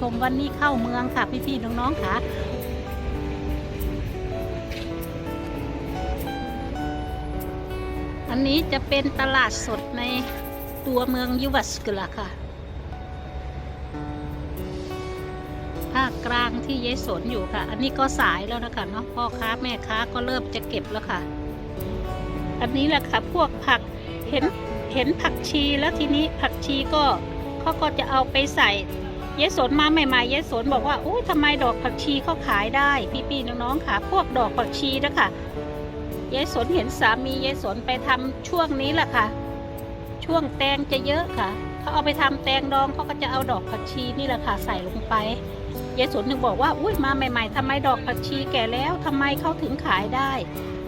ชมวันนี้เข้าเมืองค่ะพี่ๆน้องๆค่ะอันนี้จะเป็นตลาดสดในตัวเมืองยุวัสกละค่ะ ภาคกลางที่เยสนอยู่ค่ะ อันนี้ก็สายแล้วนะคะเนาะพ่อค้าแม่ค้าก็เริ่มจะเก็บแล้วค่ะ อันนี้แหละค่ะ พวกผักเห็น เห็นผักชีแล้วทีนี้ผักชีก็เขาก็จะเอาไปใส่เยสนมาใหม่ๆเยสนบอกว่าอุ้ยทำไมดอกผักชีเขาขายได้ พี่ๆน้องๆค่ะ พวกดอกผักชีนะคะเยสนเห็นสามีเยสนไปทำช่วงนี้แหละค่ะ ช่วงแตงจะเยอะค่ะเขาเอาไปทำแตงดองเขาก็จะเอาดอกผักชีนี่แหละค่ะใส่ลงไปเยสนถึงบอกว่าอุ้ยมาใหม่ ๆทำไมดอกผักชีแก่แล้วทำไมเขาถึงขายได้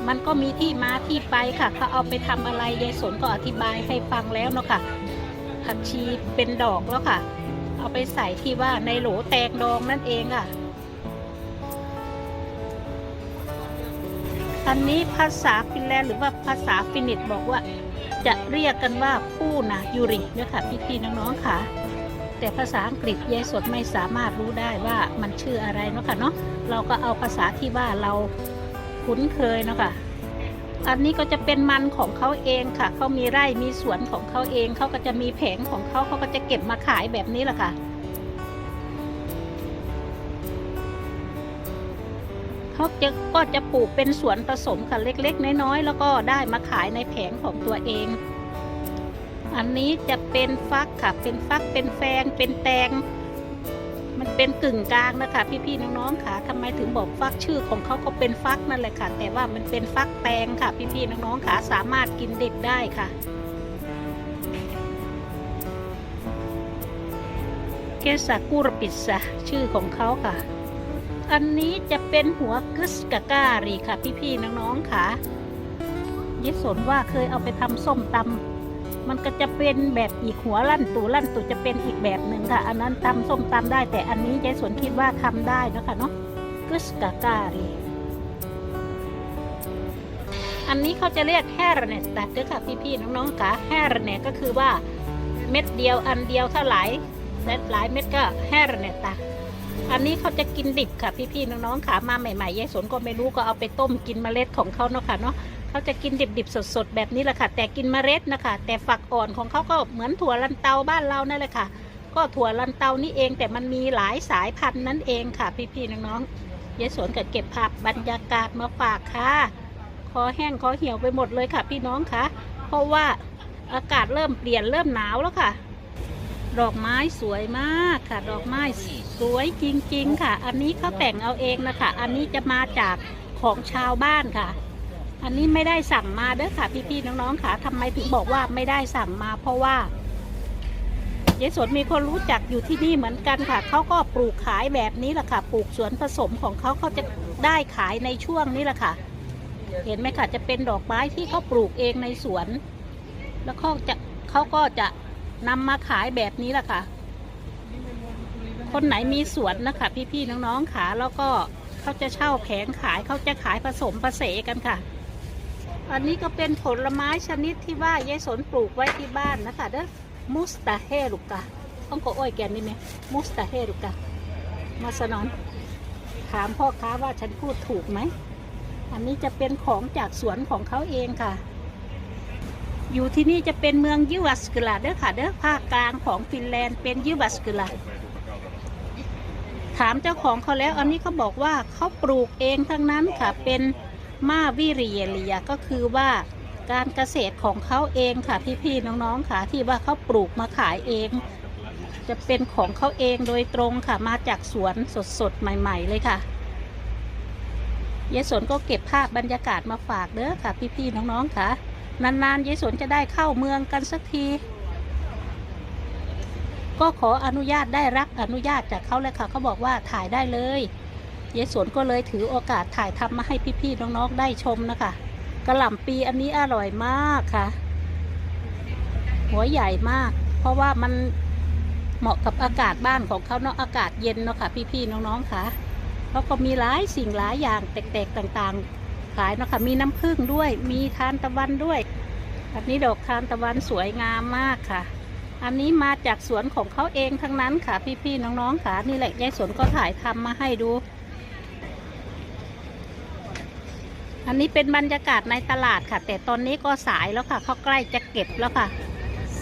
มันก็มีที่มาที่ไปค่ะเขาเอาไปทำอะไรยายสนก็อธิบายให้ฟังแล้วเนาะค่ะผักชีเป็นดอกแล้วค่ะ เอาไปใส่ที่ว่าในโหลแตงดองนั่นเองค่ะ อันนี้ภาษาฟินแลนด์หรือว่าภาษาฟินิชบอกว่า จะเรียกกันว่าผู้นะยูริเนี่ยค่ะพี่ๆน้องๆค่ะ แต่ภาษาอังกฤษยายสดไม่สามารถรู้ได้ว่ามันชื่ออะไรเนาะค่ะเนาะเราก็เอาภาษาที่ว่าเรา คุ้นเคยเนาะค่ะอันนี้ก็จะเป็นมันของเขาเองค่ะ เขามีไร่มีสวนของเขาเอง เขาก็จะมีแผงของเขาเขาก็จะเก็บมาขายแบบนี้แหละค่ะ เขาจะก็จะปลูกเป็นสวนผสมค่ะเล็กๆ น้อยๆ แล้วก็ได้มาขายในแผงของตัวเอง อันนี้จะเป็นฟักค่ะ เป็นฟัก เป็นแฟง เป็นแตง เป็นกึ่งกลางนะคะ พี่ๆน้องๆค่ะทำไมถึงบอกฟักชื่อของเขาก็เป็นฟักนั่นแหละค่ะ แต่ว่ามันเป็นฟักแตงค่ะ พี่ๆน้องๆค่ะ สามารถกินดิบได้ค่ะ เกสากุรปิสะชื่อของเขาค่ะ อันนี้จะเป็นหัวกึสกะการีค่ะ พี่ๆน้องๆค่ะยิสนว่าเคยเอาไปทำส้มตำ มันก็จะเป็นแบบอีกหัวลั่นตูลั่นตูจะเป็นอีกแบบหนึ่งค่ะ อันนั้นตำส้มตำได้ แต่อันนี้ยายสวนคิดว่าทำได้นะคะเนาะกึสกะการีอันนี้เขาจะเรียกแฮร์เนตตัดด้วยค่ะพี่ๆน้องๆค่ะแฮร์เนตก็คือว่าเม็ดเดียวอันเดียวถ้าหลายหลายเม็ดก็แฮร์เนตตัดอันนี้เขาจะกินดิบค่ะพี่ๆน้องๆค่ะมาใหม่ๆยายสวนก็ไม่รู้ก็เอาไปต้มกินเมล็ดของเขาเนาะค่ะเนาะ เขาจะกินดิบๆสดๆแบบนี้แหละค่ะ แต่กินเมล็ดนะคะ แต่ฝักอ่อนของเขาก็เหมือนถั่วลันเตาบ้านเรานั่นแหละค่ะ ก็ถั่วลันเตานี่เองแต่มันมีหลายสายพันธุ์นั่นเองค่ะพี่ๆน้องๆยายสวนก็เก็บภาพบรรยากาศมาฝากค่ะคอแห้งคอเหี่ยวไปหมดเลยค่ะ พี่น้องค่ะเพราะว่าอากาศเริ่มเปลี่ยนเริ่มหนาวแล้วค่ะ ดอกไม้สวยมากค่ะ ดอกไม้สวยจริง ๆ ค่ะ อันนี้เขาแต่งเอาเองนะคะ อันนี้จะมาจากของชาวบ้านค่ะ อันนี้ไม่ได้สั่งมาเด้อค่ะ พี่ๆน้องๆค่ะทำไมถึงบอกว่าไม่ได้สั่งมา เพราะว่ายายสนมีคนรู้จักอยู่ที่นี่เหมือนกันค่ะ เขาก็ปลูกขายแบบนี้แหละค่ะ ปลูกสวนผสมของเขาเขาจะได้ขายในช่วงนี้แหละค่ะ เห็นไหมค่ะ จะเป็นดอกไม้ที่เขาปลูกเองในสวน แล้วเขาจะเขาก็จะนำมาขายแบบนี้แหละค่ะ คนไหนมีสวนนะคะ พี่ๆน้องๆขาแล้วก็เขาจะเช่าแผงขายเขาจะขายผสมผสมกันค่ะ อันนี้ก็เป็นผลไม้ชนิดที่ว่ายายสนปลูกไว้ที่บ้านนะคะเด้อมุสตาเฮลูกกะต้องก็อ้อยแกนนี่ไหมมุสตาเฮลูกกะมาสนอน ถามพ่อค้าว่าฉันพูดถูกไหม อันนี้จะเป็นของจากสวนของเขาเองค่ะ อยู่ที่นี่จะเป็นเมืองยิวัสกลาเด้อค่ะเด้อภาคกลางของฟินแลนด์เป็นยิวัสกลาถามเจ้าของเขาแล้ว อันนี้เขาบอกว่าเขาปลูกเองทั้งนั้นค่ะเป็น มาวิเรียเลียก็คือว่าการเกษตรของเขาเองค่ะพี่ๆน้องๆค่ะที่ว่าเขาปลูกมาขายเอง จะเป็นของเขาเองโดยตรงค่ะมาจากสวนสดๆใหม่ ๆ เลยค่ะยายสนก็เก็บภาพบรรยากาศมาฝากเด้อค่ะ พี่ๆน้องๆค่ะ นานๆยายสนจะได้เข้าเมืองกันสักที ก็ขออนุญาตได้รับอนุญาตจากเขาเลยค่ะเขาบอกว่าถ่ายได้เลย ยายสวนก็เลยถือโอกาสถ่ายทำมาให้พี่ๆน้องๆได้ชมนะคะกระหล่ำปีอันนี้อร่อยมากค่ะ หัวใหญ่มาก เพราะว่ามันเหมาะกับอากาศบ้านของเขาเนาะอากาศเย็นเนาะค่ะ พี่ๆน้องๆค่ะเขาก็มีหลายสิ่งหลายอย่างแตกๆต่างๆ ขายเนาะค่ะมีน้ำผึ้งด้วย มีทานตะวันด้วย อันนี้ดอกทานตะวันสวยงามมากค่ะอันนี้มาจากสวนของเขาเองทั้งนั้นค่ะพี่ๆน้องๆค่ะนี่แหละยายสวนก็ถ่ายทำมาให้ดู อันนี้เป็นบรรยากาศในตลาดค่ะ แต่ตอนนี้ก็สายแล้วค่ะเขาใกล้จะเก็บแล้วค่ะ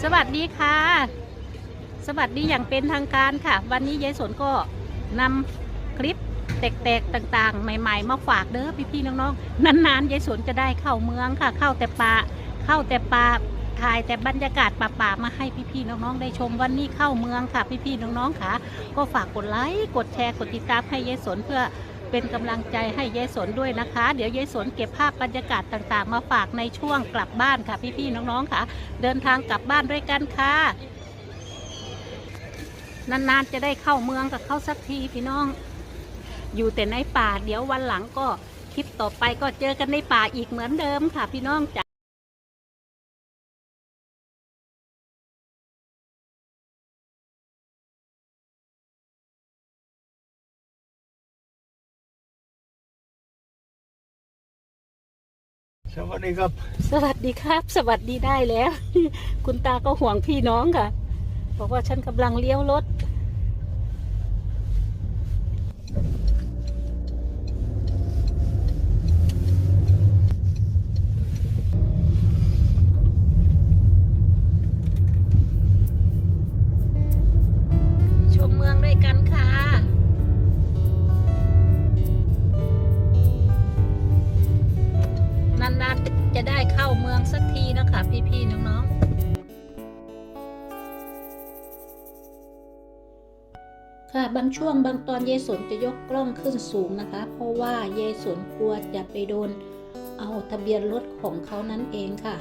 สวัสดีค่ะ สวัสดีอย่างเป็นทางการค่ะ วันนี้ยายสนก็นำคลิปแตกๆต่างๆ ใหม่ๆ มาฝากเด้อพี่ๆน้องๆนานๆยายสนจะได้เข้าเมืองค่ะ เข้าแต่ป่าเข้าแต่ป่าถ่ายแต่บรรยากาศป่าๆมาให้พี่ๆน้องๆได้ชมวันนี้เข้าเมืองค่ะ พี่ๆน้องๆค่ะ ก็ฝากกดไลค์กดแชร์กดติดตามให้ยายสนเพื่อ เป็นกำลังใจให้ยายสนด้วยนะคะ เดี๋ยวยายสนเก็บภาพบรรยากาศต่างๆ มาฝากในช่วงกลับบ้านค่ะพี่ๆน้องๆค่ะ เดินทางกลับบ้านด้วยกันค่ะ นานๆจะได้เข้าเมืองกับเข้าสักทีพี่น้อง อยู่แต่ในป่าเดี๋ยววันหลังก็คลิปต่อไปก็เจอกันในป่าอีกเหมือนเดิมค่ะพี่น้องจ้ะ สวัสดีครับ สวัสดีครับ สวัสดีได้แล้ว คุณตาก็ห่วงพี่น้องค่ะ บอกว่าฉันกำลังเลี้ยวรถ บางช่วงบางตอนเยายสนจะยกกล้องขึ้นสูงนะคะ เพราะว่าเยายสนกลัวจะไปโดนเอาทะเบียนรถของเขานั่นเองค่ะ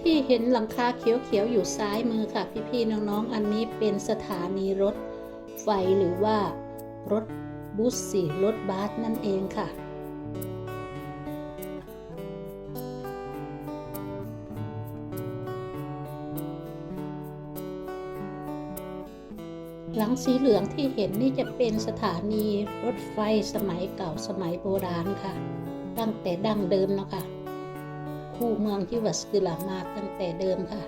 ที่เห็นหลังคาเขียวๆอยู่ซ้ายมือค่ะพี่ๆน้องๆ อันนี้เป็นสถานีรถไฟหรือว่ารถบุสสิรถบัสนั่นเองค่ะ งสีเหลืองที่เห็นนี่จะเป็นสถานีรถไฟสมัยเก่าสมัยโบราณค่ะ ตั้งแต่ดั้งเดิมเนาะค่ะ คู่เมืองที่วัสกุลามาตั้งแต่เดิมค่ะ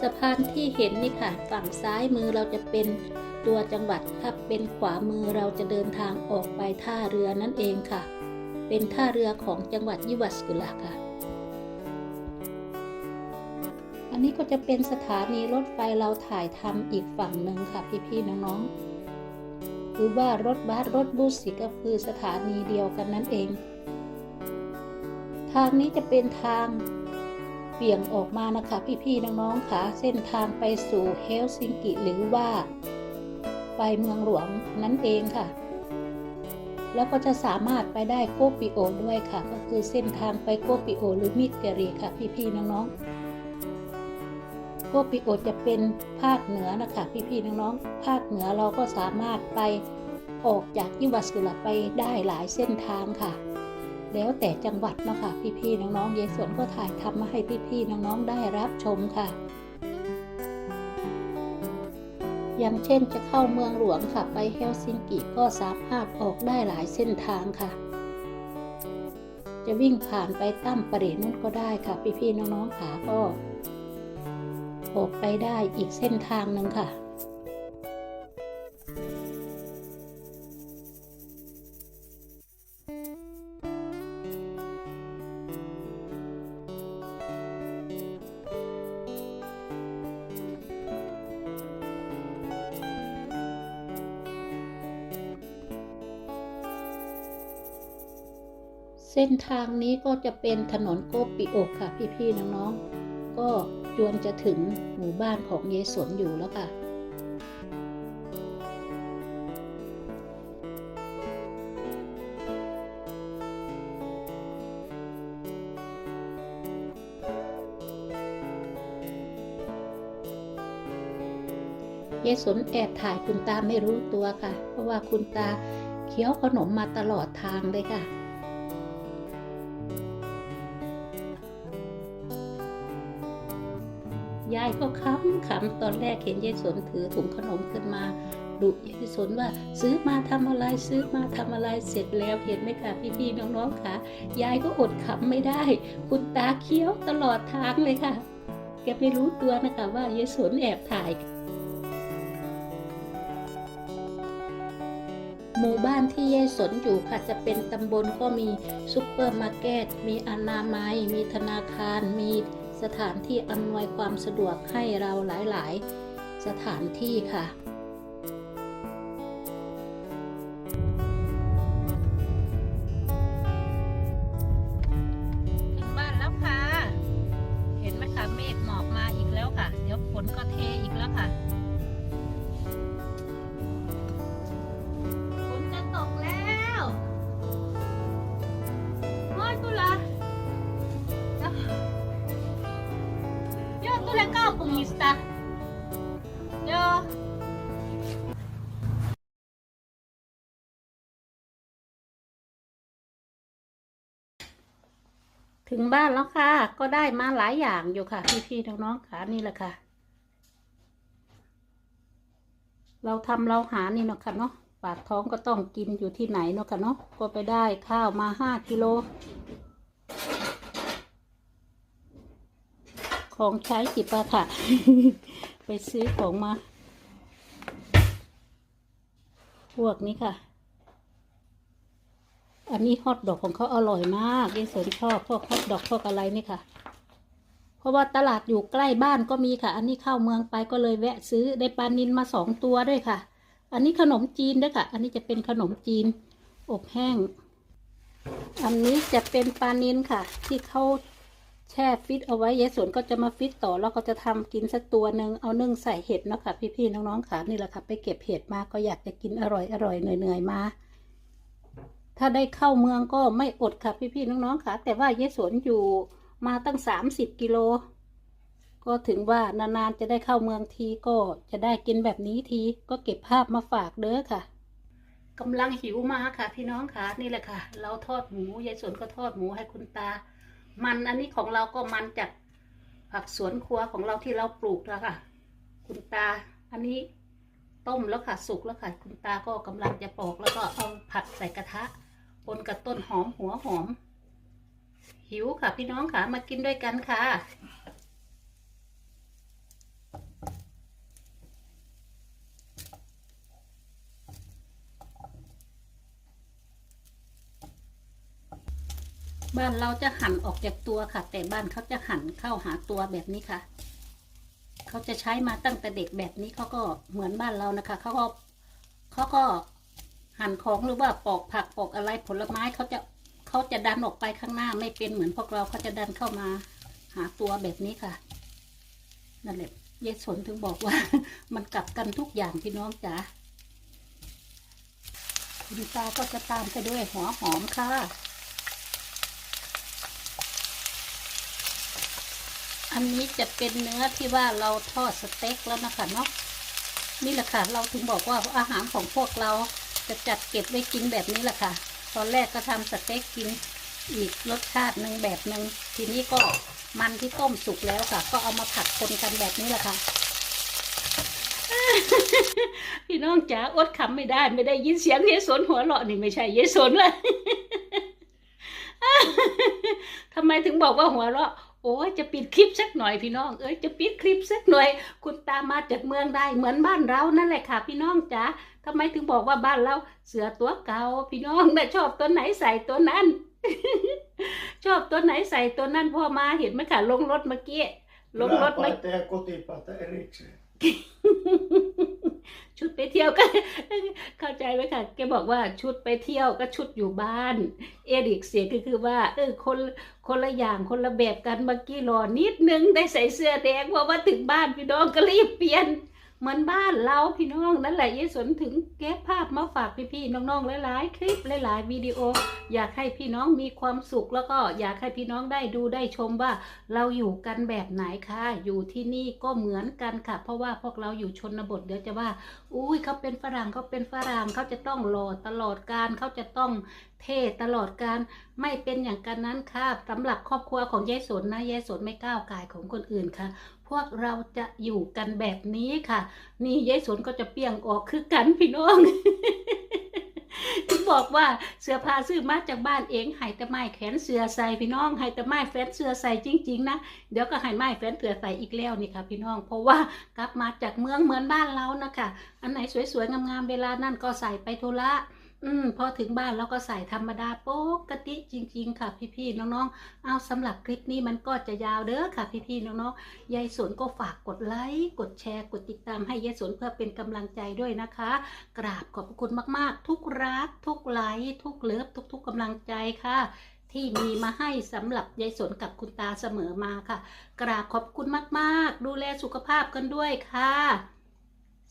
สะพานที่เห็นนี่ค่ะ ฝั่งซ้ายมือเราจะเป็นตัวจังหวัดถ้าเป็นขวามือเราจะเดินทางออกไปท่าเรือนั่นเองค่ะ เป็นท่าเรือของจังหวัดยิวัสกุลาค่ะ นี้ก็จะเป็นสถานีรถไฟเราถ่ายทำอีกฝั่งหนึ่งค่ะพี่ๆน้องๆ หรือว่ารถบัสรถบูสสิก็คือสถานีเดียวกันนั่นเอง ทางนี้จะเป็นทางเบี่ยงออกมานะคะพี่ๆน้องๆค่ะเส้นทางไปสู่เฮลซิงกิหรือว่า ไปเมืองหลวงนั่นเองค่ะ แล้วก็จะสามารถไปได้โกปิโอด้วยค่ะ ก็คือเส้นทางไปโกปิโอหรือมิเกรีค่ะพี่ๆน้องๆ โกปิโอจะเป็นภาคเหนือนะคะพี่ๆน้องๆภาคเหนือเราก็สามารถไปออกจากยิวัสกุลไปได้หลายเส้นทางค่ะ แล้วแต่จังหวัดเนาะคะพี่ๆน้องๆเยสวนก็ถ่ายทำมาให้พี่ๆน้องๆได้รับชมค่ะ อย่างเช่นจะเข้าเมืองหลวงค่ะไปเฮลซิงกิก็สามารถออกได้หลายเส้นทางค่ะ จะวิ่งผ่านไปตั้มปะเรนุนก็ได้ค่ะพี่ๆน้องๆขาก็ ออกไปได้อีกเส้นทางหนึ่งค่ะ เส้นทางนี้ก็จะเป็นถนนโกปิโอกค่ะพี่ๆน้องๆก็ จวนจะถึงหมู่บ้านของเยายสนอยู่แล้วค่ะเยายสนแอบถ่ายคุณตาไม่รู้ตัวค่ะ เพราะว่าคุณตาเคี้ยวขนมมาตลอดทางเลยค่ะ ก็ขำขำตอนแรกเห็นยายสนถือถุงขนมขึ้นมาดุยายสนว่าซื้อมาทำอะไรซื้อมาทำอะไรเสร็จแล้วเห็นไหมคะพี่ๆน้องๆค่ะยายก็อดขำไม่ได้ คุณตาเคี้ยวตลอดทางเลยค่ะ แกไม่รู้ตัวนะคะว่ายายสนแอบถ่ายหมู่บ้านที่ยายสนอยู่ค่ะจะเป็นตำบลก็มีซุปเปอร์มาร์เก็ตมีอนามัย มีธนาคารมี สถานที่อำนวยความสะดวกให้เราหลาย ๆ สถานที่ค่ะาก้าวปุงิสตาโยถึงบ้านแล้วค่ะ ก็ได้มาหลายอย่างอยู่ค่ะ พี่ๆน้องๆค่ะนี่แหละค่ะ เราทำเราหานี่เนาะค่ะเนาะปากท้องก็ต้องกินอยู่ที่ไหนเนาะค่ะเนาะก็ไปได้ข้าวมาห้ากิโล ของใช้จิปาถะไปซื้อของมา พวกนี้ค่ะ อันนี้ฮอทดอกของเขาอร่อยมากยายสนชอบพวกฮอทดอกพวกอะไรนี่ค่ะ เพราะว่าตลาดอยู่ใกล้บ้านก็มีค่ะ อันนี้เข้าเมืองไปก็เลยแวะซื้อได้ปลานินมาสองตัวด้วยค่ะ อันนี้ขนมจีนด้วยค่ะ อันนี้จะเป็นขนมจีนอบแห้ง อันนี้จะเป็นปลานินค่ะ ที่เขา แช่ฟิตเอาไว้ยายสวนก็จะมาฟิตต่อแล้วก็จะทำกินสักตัวหนึ่งเอานึ่งใส่เห็ดเนาะค่ะพี่ๆน้องๆค่ะนี่แหละค่ะ ไปเก็บเห็ดมาก็อยากจะกินอร่อยอร่อยเหนื่อยๆมา ถ้าได้เข้าเมืองก็ไม่อดค่ะพี่ๆน้องๆค่ะ แต่ว่ายายสวนอยู่มาตั้งสามสิบกิโลก็ถึงว่านานๆจะได้เข้าเมืองทีก็จะได้กินแบบนี้ทีก็เก็บภาพมาฝากเด้อค่ะกำลังหิวมาค่ะพี่น้องค่ะนี่แหละค่ะ เราทอดหมูยายสวนก็ทอดหมูให้คุณตา มันอันนี้ของเราก็มันจากผักสวนครัวของเราที่เราปลูกแล้วค่ะ คุณตาอันนี้ต้มแล้วค่ะสุกแล้วค่ะ คุณตาก็กำลังจะปอกแล้วก็เอาผัดใส่กระทะปนกับต้นหอมหัวหอม หิวค่ะพี่น้องค่ะมากินด้วยกันค่ะ บ้านเราจะหั่นออกจากตัวค่ะ แต่บ้านเขาจะหั่นเข้าหาตัวแบบนี้ค่ะ เขาจะใช้มาตั้งแต่เด็กแบบนี้เขาก็เหมือนบ้านเรานะคะเขาก็เขาก็หั่นของหรือว่าปอกผักปอกอะไรผลไม้เขาจะเขาจะดันออกไปข้างหน้าไม่เป็นเหมือนพวกเราเขาจะดันเข้ามาหาตัวแบบนี้ค่ะนั่นแหละยายสนถึงบอกว่า มันกลับกันทุกอย่างพี่น้องจ๋าคุณตาก็จะตามไปด้วยหัวหอมค่ะ อันนี้จะเป็นเนื้อที่ว่าเราทอดสเต็กแล้วนะคะเนาะนี่แหละค่ะ เราถึงบอกว่าอาหารของพวกเราจะจัดเก็บไว้กินแบบนี้แหละค่ะ ตอนแรกก็ทำสเต็กกินอีกรสชาติหนึ่งแบบหนึ่งทีนี้ก็มันที่ต้มสุกแล้วค่ะ ก็เอามาผัดคนกันแบบนี้แหละค่ะ พี่น้องจ๋าอดคำไม่ได้ไม่ได้ยินเสียงเยสนหัวเราะนี่ไม่ใช่เยสนเลยทำไมถึงบอกว่าหัวเราะ โอ้ยจะปิดคลิปสักหน่อยพี่น้อง เอ้ยจะปิดคลิปสักหน่อย คุณตามาจากเมืองได้เหมือนบ้านเรานั่นแหละค่ะ พี่น้องจ๋าทำไมถึงบอกว่าบ้านเราเสือตัวเก่าพี่น้องแต่ชอบตัวไหนใส่ตัวนั้น ชอบตัวไหนใส่ตัวนั้นพอมาเห็นไหมค่ะลงรถเมื่อกี้ลงรถเมื่อกี้ ชุดไปเที่ยวก็ เข้าใจไหมคะแกบอกว่าชุดไปเที่ยวก็ชุดอยู่บ้าน เอริกเสียก็คือว่าเออคนคนละอย่างคนละแบบกันเมื่อกี้รอนิดนึงได้ใส่เสื้อแดงเพราะว่าถึงบ้านพี่น้องก็รีบเปลี่ยน เหมือนบ้านเราพี่น้องนั่นแหละยายสนถึงเก็บภาพมาฝากพี่ๆน้องๆหลายๆ คลิปหลายๆวิดีโอ อยากให้พี่น้องมีความสุขแล้วก็อยากให้พี่น้องได้ดูได้ชมว่า เราอยู่กันแบบไหนคะอยู่ที่นี่ก็เหมือนกันค่ะ เพราะว่าพวกเราอยู่ชนบทเดี๋ยวจะว่า อุ้ยเขาเป็นฝรั่งเขาเป็นฝรั่งเขาจะต้องรอตลอดการเขาจะต้องเท่ตลอดการไม่เป็นอย่างกันนั้นค่ะสำหรับครอบครัวของยายสนนะยายสนไม่ก้าวไก่ายของคนอื่นค่ะ วกเราจะอยู่กันแบบนี้ค่ะ นี่ยายสนก็จะเปียงออกคือกันพี่น้องบอกว่าเสื้อผ้าซื้อมาจากบ้านเองให้แต่ไม้แขนเสื้อใส่พี่น้องให้แต่ไม้แฟนเสื้อใส่จริง ๆ นะ เดี๋ยวก็ให้ไม้แฟนเสื้อใส่อีกแล้วนี่ค่ะพี่น้อง เพราะว่ากลับมาจากเมืองเหมือนบ้านเรานะคะ อันไหนสวยๆงามๆเวลานั่นก็ใส่ไปธุระ อืมพอถึงบ้านเราก็ใส่ธรรมดาปกติจริง ๆ ค่ะ พี่ๆน้องๆเอาสำหรับคลิปนี้มันก็จะยาวเด้อค่ะ พี่ๆน้องๆยายสนก็ฝากกดไลค์กดแชร์กดติดตามให้ยายสนเพื่อเป็นกำลังใจด้วยนะคะ กราบขอบคุณมากๆ ทุกรัก ทุกไลค์ทุกเลิฟทุก ๆกำลังใจค่ะที่มีมาให้สำหรับยายสนกับคุณตาเสมอมาค่ะ กราบขอบคุณมากๆ ดูแลสุขภาพกันด้วยค่ะ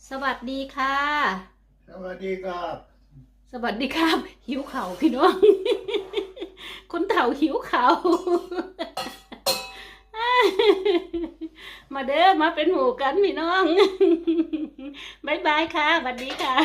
สวัสดีค่ะ สวัสดีครับ สวัสดีครับ หิวเข่าพี่น้อง คนเฒ่าหิวเข่ามาเด้อมาเป็นหมู่กันพี่น้องบายบายค่ะสวัสดีค่ะ